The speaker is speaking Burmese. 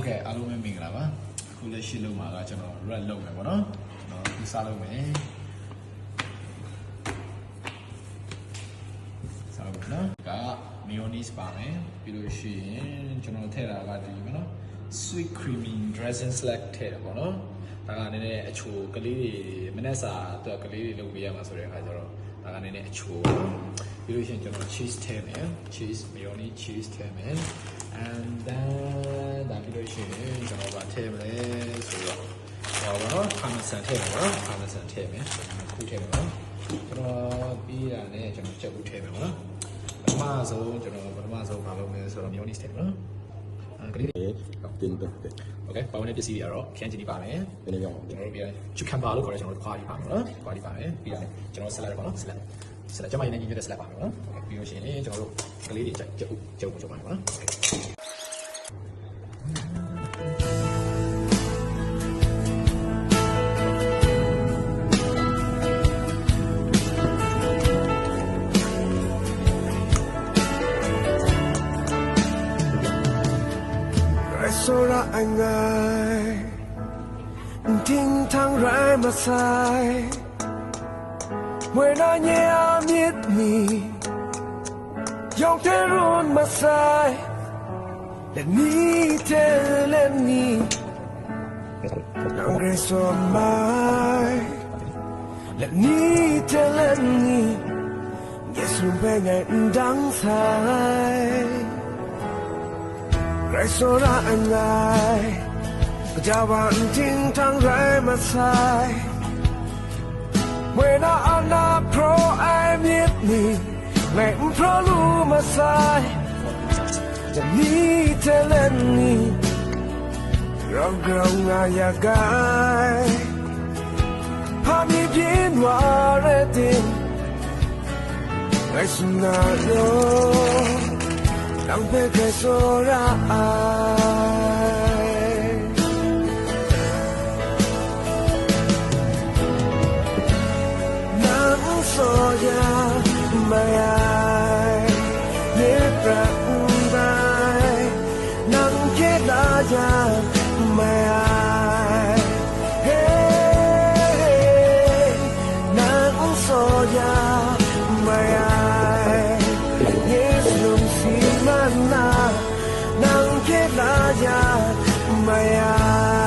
ဟုတ်ကဲ့အားလုံးပဲမင်္ဂလာပါအခုလက်ရှိလုံးမှာကကျွန်တော် red လုပ်မယ်ပေါ့နော်ကျွန်တော်ဒီစားလုပ်မယ်စားလုပ်မယ်နော်က mayonnaise ပါမယ်ပြီးလို့ရှိရင်ကျွန်တော်ထည့်တာကဒီမယ်နော် sweet creamy dressing slack ထည့်တာပေါ့နော်ဒါကနည်းနည်းအချိုကလေးတွေမနေ့စာအတွက်ကလေးတွေလုပ်ပေးရမှာဆိုတဲ့အခါကျတော့ ဒါကနည်းနည်းအချိုပြီးလို့ရှိရင်ကျွန်တော် cheese ထည့်မယ် cheese mayonnaise cheese ထည့်မယ် and then ဒါပြီးလို့ရှိရင်ကျွန်တော်ဗာထည့်မလဲဆိုတော့ဟောပါတော့ parmesan ထည့်မယ်ပေါ့နော် parmesan ထည့်မယ်ခုထည့်မယ်ပေါ့နော်ကျွန်တော်ပြီးတာနဲ့ကျွန်တော်ချက်ခုထည့်မယ်ပေါ့နော်ပထမဆုံးကျွန်တော်ပထမဆုံးမလုပ်မယ်ဆိုတော့ mayonnaise ထည့်မယ်နော်အဲ ကလေး 네, တင်တော့တယ် okay ပေါင်းတဲ့ပစ္စည်းတွေကတော့ခန်းချင်နေပါမယ်ဘယ်နေရောကျွန်တော်တို့ပြရဲချူကမ်ဘာလို့ခေါ်ရဲကျွန်တော်တို့ခွားပြီးပါမယ်နော်ခွားပြီးပါမယ်ပြီးရတယ်ကျွန်တော်ဆလတ်ပေါ့နော်ဆလတ်ဆလတ်ကျမရင်းနဲ့ညီညွတ်တဲ့ဆလတ်ပါမယ်နော်ပြီးလို့ရှိရင်ကျွန်တော်တို့ကလေးတွေကြက်ကြက်ကြက်ကြက်ပါမယ်နော် anh ơi. Thinh thang rai mà sai. Buena nhea miết mì Yong te run mà sai. Để ni te lên ni Nang gre so mãi. Để ni te lên ni Yes, rumpe ngay đắng sai ใครโซระอันใดก็จะวันทิ้งทางไรมาสายเวลาอันนาเพรไอมิดนี่ไม่เพราะรู้มาสายจะมีเธอเล่นนี่เราเกรงอยากไกภาพมีเพินวาเรติงไอ้สุนัข โย 让别开说让爱。能说呀，没爱，也不 saja maya à.